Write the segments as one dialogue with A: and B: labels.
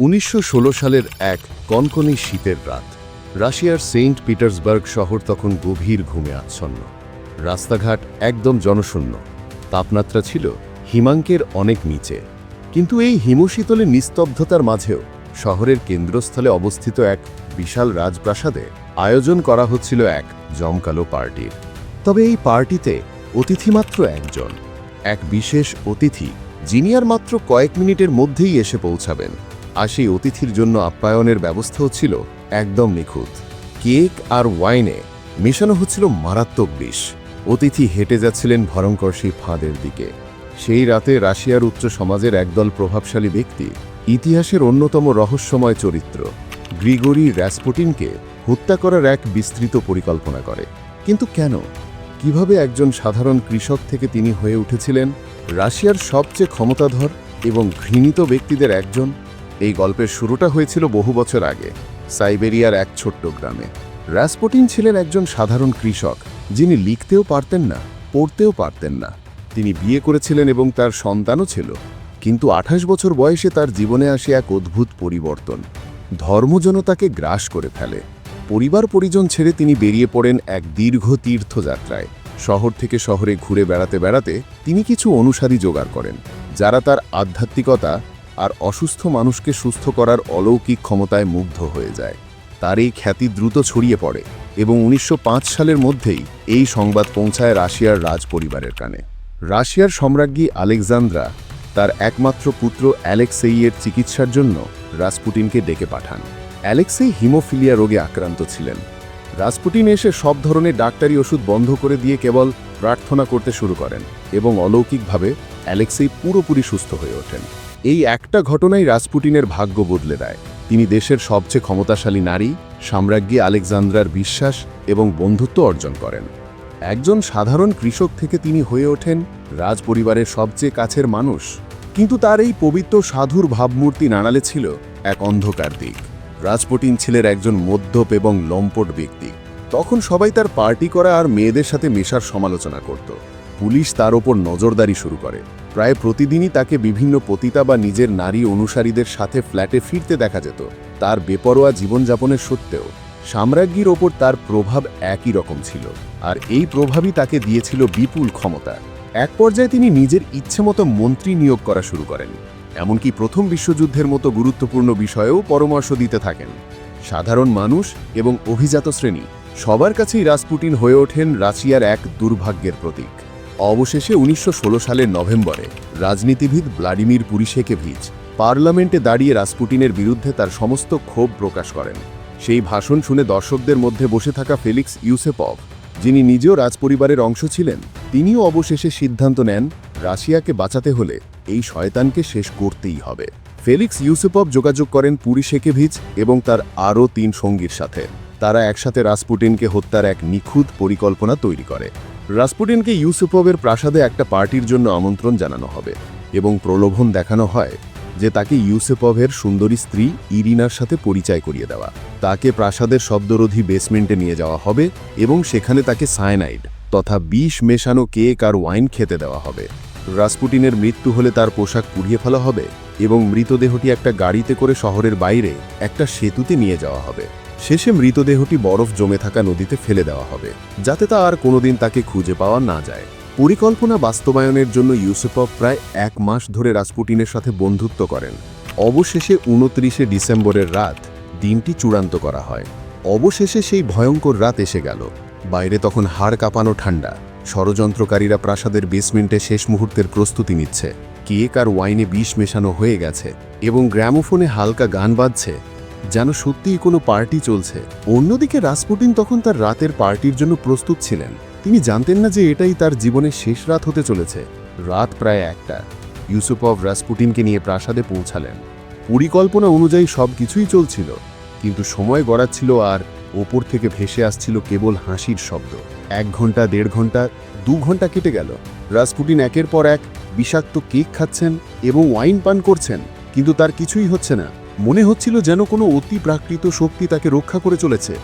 A: উনিশশো ষোলো সালের এক কনকনে শীতের রাত, রাশিয়ার সেন্ট পিটার্সবার্গ শহর তখন গভীর ঘুমে আচ্ছন্ন। রাস্তাঘাট একদম জনশূন্য। তাপমাত্রা ছিল হিমাঙ্কের অনেক নিচে। কিন্তু এই হিমশীতলে নিস্তব্ধতার মাঝেও শহরের কেন্দ্রস্থলে অবস্থিত এক বিশাল রাজপ্রাসাদে আয়োজন করা হচ্ছিল এক জমকালো পার্টির। তবে এই পার্টিতে অতিথি মাত্র একজন, এক বিশেষ অতিথি যিনি আর মাত্র কয়েক মিনিটের মধ্যেই এসে পৌঁছাবেন। আর সেই অতিথির জন্য আপ্যায়নের ব্যবস্থাও ছিল একদম নিখুঁত। কেক আর ওয়াইনে মেশানো হচ্ছিল মারাত্মক বিষ। অতিথি হেঁটে যাচ্ছিলেন ভয়ঙ্কর সেই ফাঁদের দিকে। সেই রাতে রাশিয়ার উচ্চ সমাজের একদল প্রভাবশালী ব্যক্তি, ইতিহাসের অন্যতম রহস্যময় চরিত্র, গ্রিগরি র্যাসপুটিনকে হত্যা করার এক বিস্তৃত পরিকল্পনা করে। কিন্তু কেন? কীভাবে একজন সাধারণ কৃষক থেকে তিনি হয়ে উঠেছিলেন? রাশিয়ার সবচেয়ে ক্ষমতাধর এবং ঘৃণিত ব্যক্তিদের একজন এই গল্পের শুরুটা হয়েছিল বহু বছর আগে, সাইবেরিয়ার এক ছোট্ট গ্রামে। রাসপুটিন ছিলেন একজন সাধারণ কৃষক, যিনি লিখতেও পারতেন না, পড়তেও পারতেন না। তিনি বিয়ে করেছিলেন এবং তার সন্তানও ছিল, কিন্তু আঠাশ বছর বয়সে তার জীবনে আসে এক অদ্ভুত পরিবর্তন। ধর্ম তাকে গ্রাস করে ফেলে। পরিবার পরিজন ছেড়ে তিনি বেরিয়ে পড়েন এক দীর্ঘ তীর্থযাত্রায়। শহর থেকে শহরে ঘুরে বেড়াতে বেড়াতে তিনি কিছু অনুসারী জোগাড় করেন, যারা তার আধ্যাত্মিকতা আর অসুস্থ মানুষকে সুস্থ করার অলৌকিক ক্ষমতায় মুগ্ধ হয়ে যায়। তার এই খ্যাতি দ্রুত ছড়িয়ে পড়ে এবং উনিশশো পাঁচ সালের মধ্যেই এই সংবাদ পৌঁছায় রাশিয়ার রাজ পরিবারের কানে। রাশিয়ার সম্রাজ্ঞী আলেকজান্দ্রা তার একমাত্র পুত্র অ্যালেক্সেইয়ের চিকিৎসার জন্য রাসপুটিনকে ডেকে পাঠান। অ্যালেক্সেই হিমোফিলিয়া রোগে আক্রান্ত ছিলেন। রাসপুটিন এসে সব ধরনের ডাক্তারি ওষুধ বন্ধ করে দিয়ে কেবল প্রার্থনা করতে শুরু করেন এবং অলৌকিকভাবে অ্যালেক্সেই পুরোপুরি সুস্থ হয়ে ওঠেন। এই একটা ঘটনাই রাসপুটিনের ভাগ্য বদলে দেয়। তিনি দেশের সবচেয়ে ক্ষমতাশালী নারী, সাম্রাজ্ঞী আলেকজান্দ্রার বিশ্বাস এবং বন্ধুত্ব অর্জন করেন। একজন সাধারণ কৃষক থেকে তিনি হয়ে ওঠেন রাজপরিবারের সবচেয়ে কাছের মানুষ। কিন্তু তার এই পবিত্র সাধুর ভাবমূর্তি নাড়ালে ছিল এক অন্ধকার দিক। রাজপুটিন ছিলেন একজন মধ্যপ এবং লম্পট ব্যক্তি। তখন সবাই তার পার্টি করা আর মেয়েদের সাথে মেশার সমালোচনা করত। পুলিশ তার ওপর নজরদারি শুরু করে। প্রায় প্রতিদিনই তাকে বিভিন্ন পতিতা বা নিজের নারী অনুসারীদের সাথে ফ্ল্যাটে ফিরতে দেখা যেত, তার বেপরোয়া জীবনযাপনের সত্ত্বেও। সাম্রাজ্ঞীর ওপর তার প্রভাব একই রকম ছিল, আর এই প্রভাবই তাকে দিয়েছিল বিপুল ক্ষমতা। এক পর্যায়ে তিনি নিজের ইচ্ছেমতো মন্ত্রী নিয়োগ করা শুরু করেন, এমনকি প্রথম বিশ্বযুদ্ধের মতো গুরুত্বপূর্ণ বিষয়েও পরামর্শ দিতে থাকেন। সাধারণ মানুষ এবং অভিজাত শ্রেণি, সবার কাছেই রাসপুটিন হয়ে ওঠেন রাশিয়ার এক দুর্ভাগ্যের প্রতীক। অবশেষে উনিশশো ষোলো সালের নভেম্বরে রাজনীতিবিদ ভ্লাদিমির পুরিশেকেভিচ পার্লামেন্টে দাঁড়িয়ে রাসপুটিনের বিরুদ্ধে তার সমস্ত ক্ষোভ প্রকাশ করেন। সেই ভাষণ শুনে দর্শকদের মধ্যে বসে থাকা ফেলিক্স ইউসেপভ, যিনি নিজেও রাজপরিবারের অংশ ছিলেন, তিনিও অবশেষে সিদ্ধান্ত নেন, রাশিয়াকে বাঁচাতে হলে এই শয়তানকে শেষ করতেই হবে। ফেলিক্স ইউসেপভ যোগাযোগ করেন পুরিশেকেভিচ এবং তার আরও তিন সঙ্গীর সাথে। তারা একসাথে রাসপুটিনকে হত্যার এক নিখুঁত পরিকল্পনা তৈরি করে। রাসপুটিনকে ইউসুপভের প্রাসাদে একটা পার্টির জন্য আমন্ত্রণ জানানো হবে এবং প্রলোভন দেখানো হয় যে তাকে ইউসেপভের সুন্দরী স্ত্রী ইরিনার সাথে পরিচয় করিয়ে দেওয়া। তাকে প্রাসাদের শব্দরোধী বেসমেন্টে নিয়ে যাওয়া হবে এবং সেখানে তাকে সায়ানাইড তথা বিষ মেশানো কেক আর ওয়াইন খেতে দেওয়া হবে। রাসপুটিনের মৃত্যু হলে তার পোশাক পুড়িয়ে ফেলা হবে এবং মৃতদেহটি একটা গাড়িতে করে শহরের বাইরে একটা সেতুতে নিয়ে যাওয়া হবে। শেষে মৃতদেহটি বরফ জমে থাকা নদীতে ফেলে দেওয়া হবে, যাতে তা আর কোনোদিন তাকে খুঁজে পাওয়া না যায়। পরিকল্পনা বাস্তবায়নের জন্য ইউসুফভ প্রায় এক মাস ধরে রাজপুটিনের সাথে বন্ধুত্ব করেন। অবশেষে উনত্রিশে ডিসেম্বরের রাত দিনটি চূড়ান্ত করা হয়। অবশেষে সেই ভয়ঙ্কর রাত এসে গেল। বাইরে তখন হাড় কাঁপানো ঠান্ডা। ষড়যন্ত্রকারীরা প্রাসাদের বেসমেন্টে শেষ মুহূর্তের প্রস্তুতি নিচ্ছে। কেক আর ওয়াইনে বিষ মেশানো হয়ে গেছে এবং গ্র্যামোফোনে হালকা গান বাজছে। যেন সত্যিই কোনো পার্টি চলছে। অন্যদিকে রাসপুটিন তখন তার রাতের পার্টির জন্য প্রস্তুত ছিলেন। তিনি জানতেন না যে এটাই তার জীবনের শেষ রাত হতে চলেছে। রাত প্রায় একটা। ইউসুফ ইউসুপভ রাসপুটিনকে নিয়ে প্রাসাদে পৌঁছালেন। পরিকল্পনা অনুযায়ী সব কিছুই চলছিল। কিন্তু সময় গড়াচ্ছিল আর ওপর থেকে ভেসে আসছিল কেবল হাসির শব্দ। এক ঘণ্টা, দেড় ঘণ্টা, দু ঘণ্টা কেটে গেল। রাসপুটিন একের পর এক বিষাক্ত কেক খাচ্ছেন এবং ওয়াইন পান করছেন, কিন্তু তার কিছুই হচ্ছে না। মনে হচ্ছিল যেন কোনো অতি প্রাকৃত শক্তি তাকে রক্ষা করে চলেছে।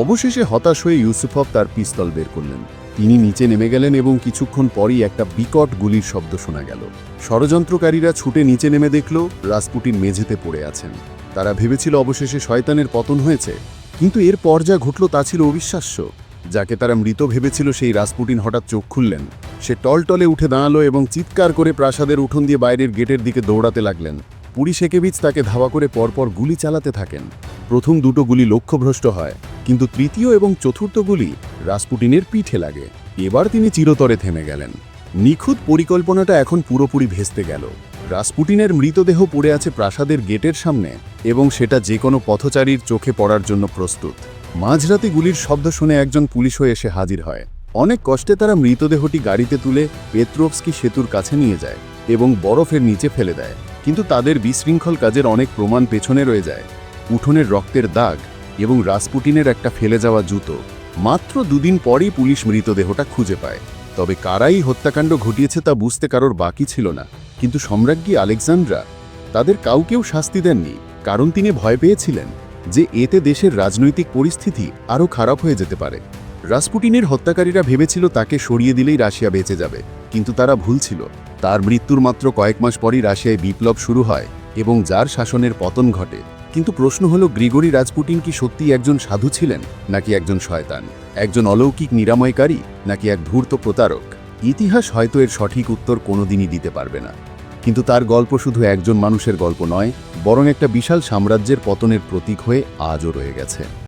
A: অবশেষে হতাশ হয়ে ইউসুফভ তার পিস্তল বের করলেন। তিনি নিচে নেমে গেলেন এবং কিছুক্ষণ পরই একটা বিকট গুলির শব্দ শোনা গেল। ষড়যন্ত্রকারীরা ছুটে নিচে নেমে দেখল রাসপুটিন মেঝেতে পড়ে আছেন। তারা ভেবেছিল অবশেষে শয়তানের পতন হয়েছে, কিন্তু এর পর যা ঘটল তা ছিল অবিশ্বাস্য। যাকে তারা মৃত ভেবেছিল সেই রাজপুটিন হঠাৎ চোখ খুললেন। সে টলটলে উঠে দাঁড়াল এবং চিৎকার করে প্রাসাদের উঠোন দিয়ে বাইরের গেটের দিকে দৌড়াতে লাগলেন। পুরি শেকেবিচ তাকে ধাওয়া করে পরপর গুলি চালাতে থাকেন। প্রথম দুটো গুলি লক্ষ্যভ্রষ্ট হয়, কিন্তু তৃতীয় এবং চতুর্থ গুলি রাসপুটিনের পিঠে লাগে। এবার তিনি চিরতরে থেমে গেলেন। নিখুঁত পরিকল্পনাটা এখন পুরোপুরি ভেস্তে গেল। রাসপুটিনের মৃতদেহ পড়ে আছে প্রাসাদের গেটের সামনে এবং সেটা যে কোনো পথচারীর চোখে পড়ার জন্য প্রস্তুত। মাঝরাতে গুলির শব্দ শুনে একজন পুলিশ হয়ে এসে হাজির হয়। অনেক কষ্টে তারা মৃতদেহটি গাড়িতে তুলে পেত্রোভস্কি সেতুর কাছে নিয়ে যায় এবং বরফের নিচে ফেলে দেয়। কিন্তু তাদের বিশৃঙ্খল কাজের অনেক প্রমাণ পেছনে রয়ে যায়। উঠোনের রক্তের দাগ এবং রাসপুটিনের একটা ফেলে যাওয়া জুতো। মাত্র দুদিন পরই পুলিশ মৃতদেহটা খুঁজে পায়। তবে কারাই হত্যাকাণ্ড ঘটিয়েছে তা বুঝতে কারোর বাকি ছিল না। কিন্তু সম্রাজ্ঞী আলেকজান্ড্রা তাদের কাউকেও শাস্তি দেননি, কারণ তিনি ভয় পেয়েছিলেন যে এতে দেশের রাজনৈতিক পরিস্থিতি আরও খারাপ হয়ে যেতে পারে। রাসপুটিনের হত্যাকারীরা ভেবেছিল তাকে সরিয়ে দিলেই রাশিয়া বেঁচে যাবে, কিন্তু তারা ভুল ছিল। তার মৃত্যুর মাত্র কয়েক মাস পরই রাশিয়ায় বিপ্লব শুরু হয় এবং যার শাসনের পতন ঘটে। কিন্তু প্রশ্ন হলো, গ্রিগরি রাজপুটিন কি সত্যি একজন সাধু ছিলেন, নাকি একজন শয়তান? একজন অলৌকিক নিরাময়কারী, নাকি এক ধূর্ত প্রতারক? ইতিহাস হয়তো এর সঠিক উত্তর কোনোদিনই দিতে পারবে না। কিন্তু তার গল্প শুধু একজন মানুষের গল্প নয়, বরং একটা বিশাল সাম্রাজ্যের পতনের প্রতীক হয়ে আজও রয়ে গেছে।